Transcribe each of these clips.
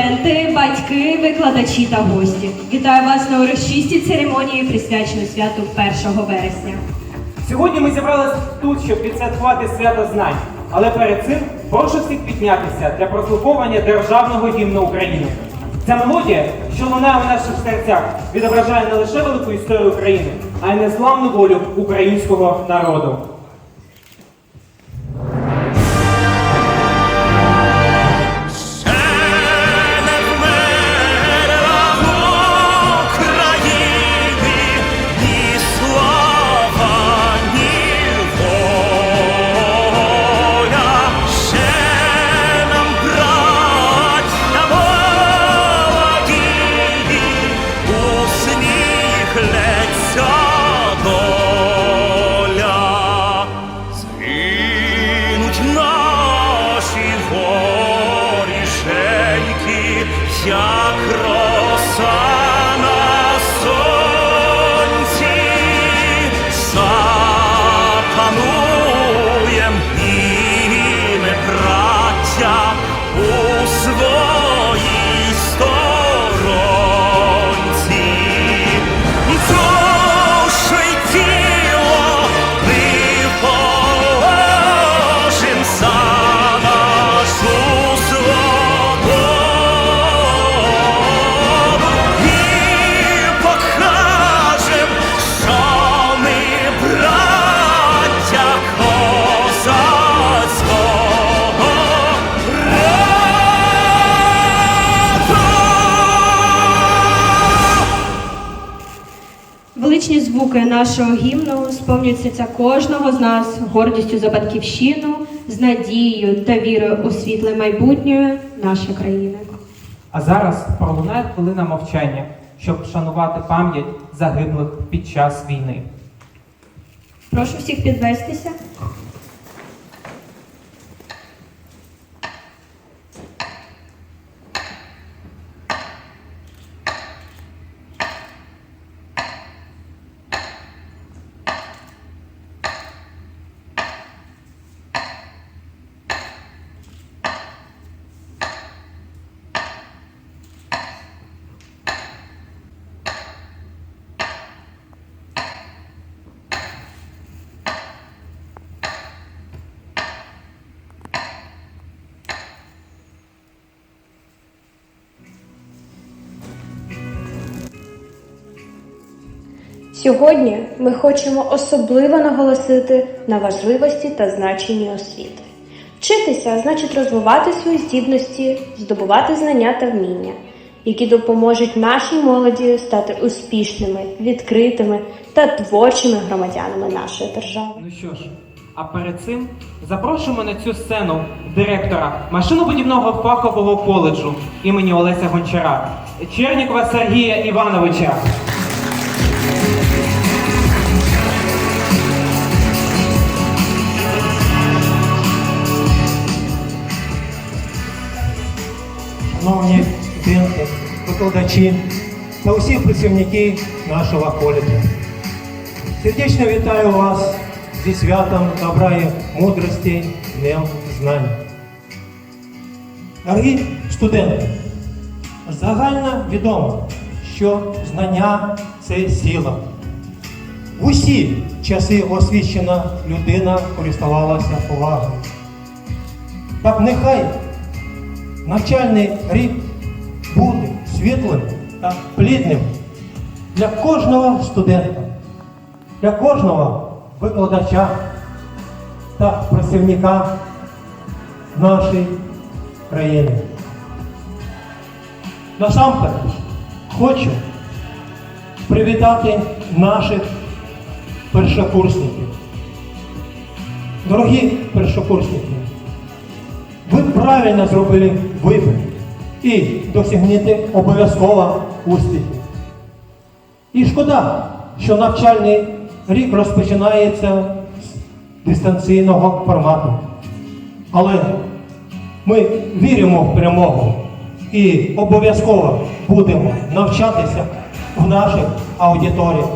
Студенти, батьки, викладачі та гості, вітаю вас на урочистій церемонії, присвяченої святу 1 вересня. Сьогодні ми зібралися тут, щоб відсвяткувати свято знань. Але перед цим прошу всіх піднятися для прослуховування державного гімну України. Ця мелодія, що лунає в наших серцях, відображає не лише велику історію України, а й незламну волю українського народу. Звуки нашого гімну сповнюються кожного з нас гордістю за батьківщину, з надією та вірою у світле майбутнє нашої країни. А зараз пролунає хвилина мовчання, щоб вшанувати пам'ять загиблих під час війни. Прошу всіх підвестися. Сьогодні ми хочемо особливо наголосити на важливості та значенні освіти. Вчитися значить розвивати свої здібності, здобувати знання та вміння, які допоможуть нашій молоді стати успішними, відкритими та творчими громадянами нашої держави. Ну що ж, а перед цим запрошуємо на цю сцену директора машинобудівного фахового коледжу імені Олеся Гончара Чернікова Сергія Івановича. Шановні студенти, викладачі та усі працівники нашого коледжу. Сердечно вітаю вас зі святом добра і мудрості Днем знань. Дорогі студенти, загально відомо, що знання це сила. В усі часи освічена людина користувалася повагою. Так нехай навчальний рік буде світлим та плідним для кожного студента, для кожного викладача та працівника нашої країни. Насамперед хочу привітати наших першокурсників. Дорогі першокурсники, ви правильно зробили вибір і досягнете обов'язково успіхів. І шкода, що навчальний рік розпочинається з дистанційного формату. Але ми віримо в перемогу і обов'язково будемо навчатися в наших аудиторіях.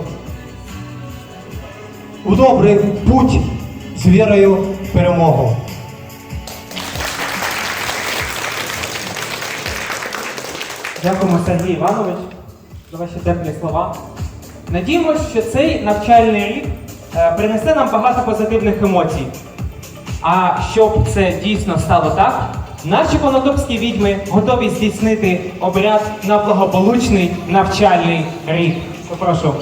В добрий путь з вірою в перемогу. Дякуємо, Сергій Іванович, за ваші теплі слова. Надіємося, що цей навчальний рік е, принесе нам багато позитивних емоцій. А щоб це дійсно стало так, наші конотопські відьми готові здійснити обряд на благополучний навчальний рік. Попрошу.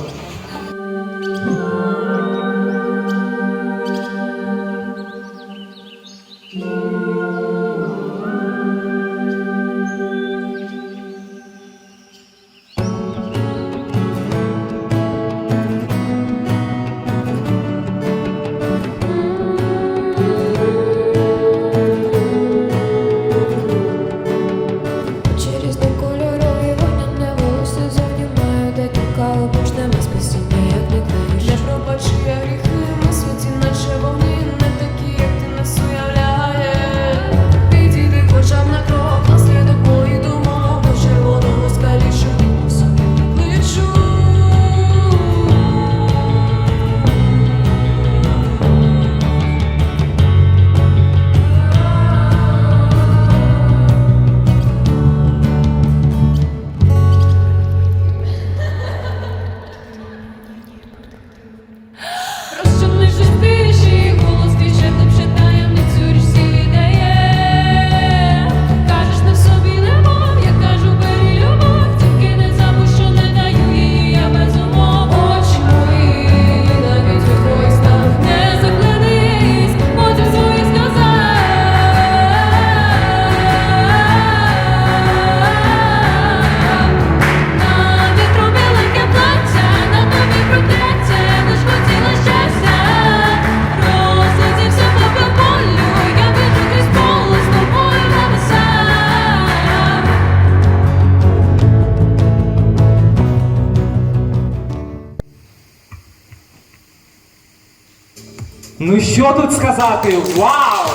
Що тут сказати? Вау!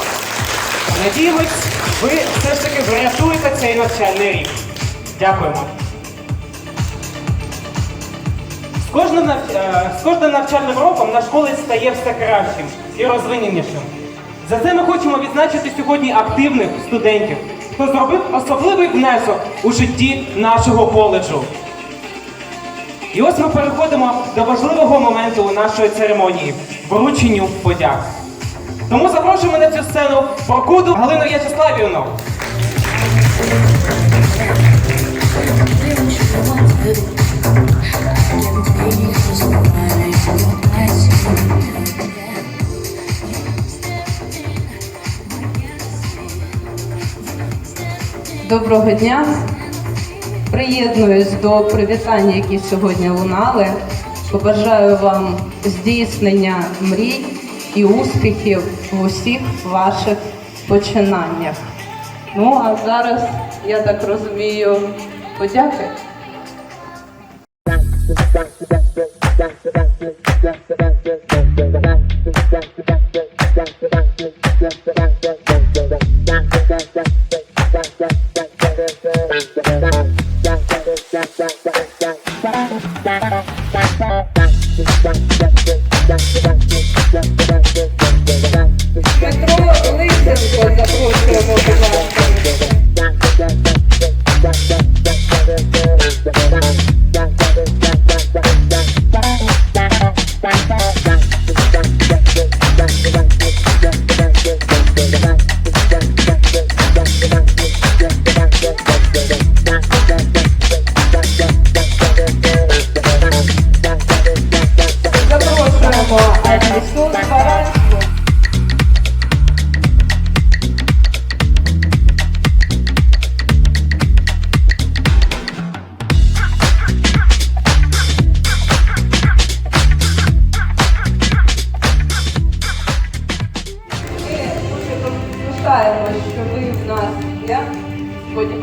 Надіємось, ви все ж таки врятуєте цей навчальний рік. Дякуємо. З кожним, нав- е, з кожним навчальним роком наш коледж стає все кращим і розвиненішим. За це ми хочемо відзначити сьогодні активних студентів, хто зробив особливий внесок у житті нашого коледжу. І ось ми переходимо до важливого моменту у нашої церемонії врученню подяк. Тому запрошуємо на цю сцену Прокуду Галину Ячеславівну. Доброго дня. Приєднуюсь до привітань, які сьогодні лунали. Побажаю вам здійснення мрій і успіхів в усіх ваших починаннях. Ну а зараз, я так розумію, подяки. Петро Лисенко запрошуємо, до ласка.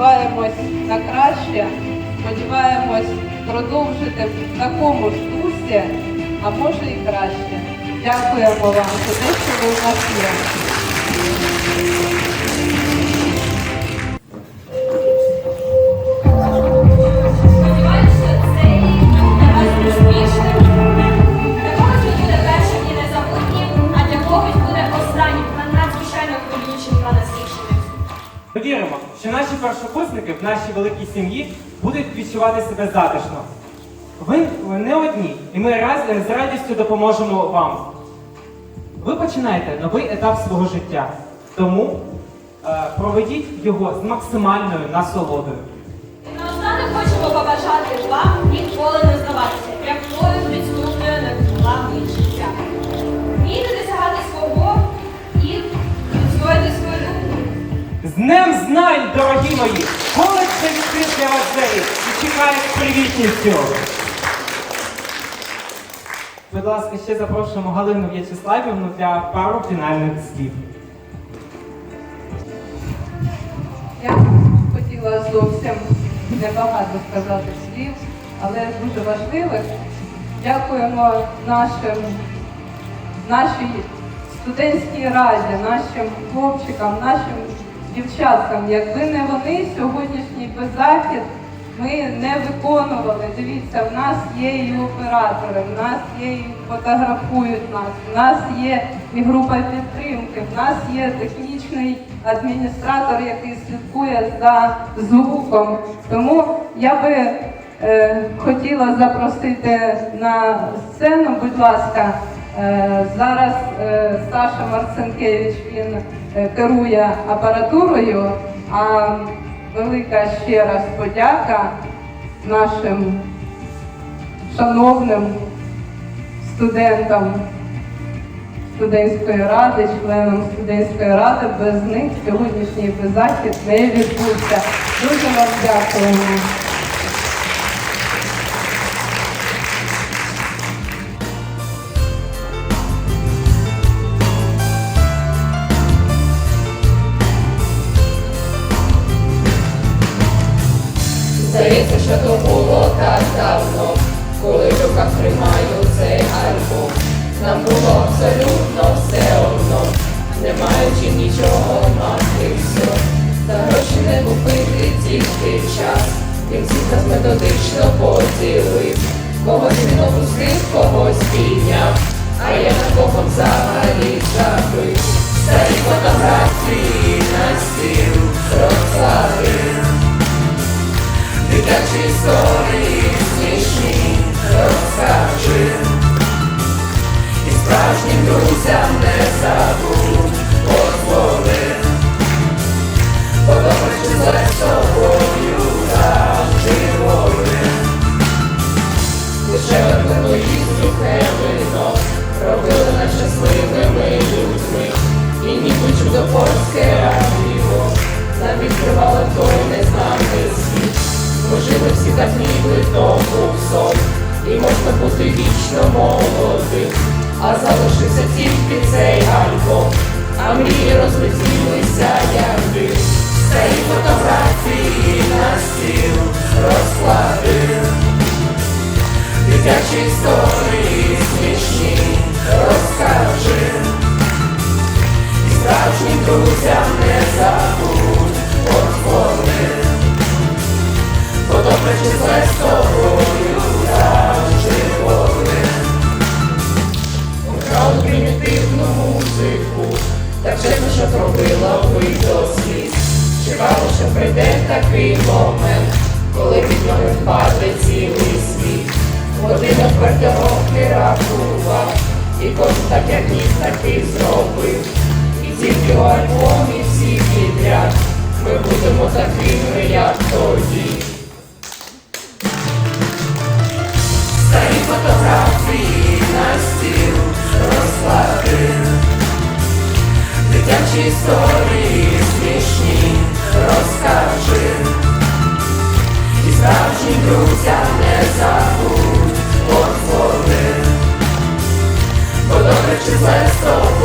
Сподіваємось на краще. Сподіваємось продовжити в такому ж дусі, а може і краще. Дякуємо вам за те, що ви в нас є. Ми віримо, що наші першокурсники в нашій великій сім'ї будуть відчувати себе затишно. Ви не одні, і ми раз, з радістю допоможемо вам. Ви починаєте новий етап свого життя, тому е, проведіть його з максимальною насолодою. І наостанок хочемо побажати вам ніколи не здаватися, Днем знань, дорогі мої! Коледж Шекспір для вас двері і чекає з привітністю. Будь ласка, ще запрошуємо Галину В'ячеславівну для пару фінальних слів. Я хотіла зовсім небагато сказати слів, але дуже важливих. Дякуємо нашим, нашій студентській раді, нашим хлопчикам, нашим дівчаткам. Якби не вони, сьогоднішній би захід ми не виконували. Дивіться, в нас є і оператори, в нас є і фотографують нас, в нас є і група підтримки, в нас є технічний адміністратор, який слідкує за звуком. Тому я би е, хотіла запросити на сцену, будь ласка. Е, Зараз е, Саша Марцинкевич він е, керує апаратурою, а велика ще раз подяка нашим шановним студентам студентської ради, членам студентської ради. Без них сьогоднішній захід не відбувся. Дуже вам дякуємо. Методично поділив. Когось він опустив, когось підняв, а я на кого взагалі забив. Старі фотографії на стіл розкладив. Дитячі історії смішні розкажи І справжнім друзям не забудь що пробила до сліз. Чекало, що прийде такий момент, коли від ноги впаде цілий світ. Година роки рахував, і кожен так як міг, так і зробив. І тільки у альбомі всі підряд, ми будемо такими, як тоді. Старі фотографії на стіл розклади Дитячі історії смішні. Розкажи. І справжнім друзям не забудь подзвони Бо добре чи зле з тобою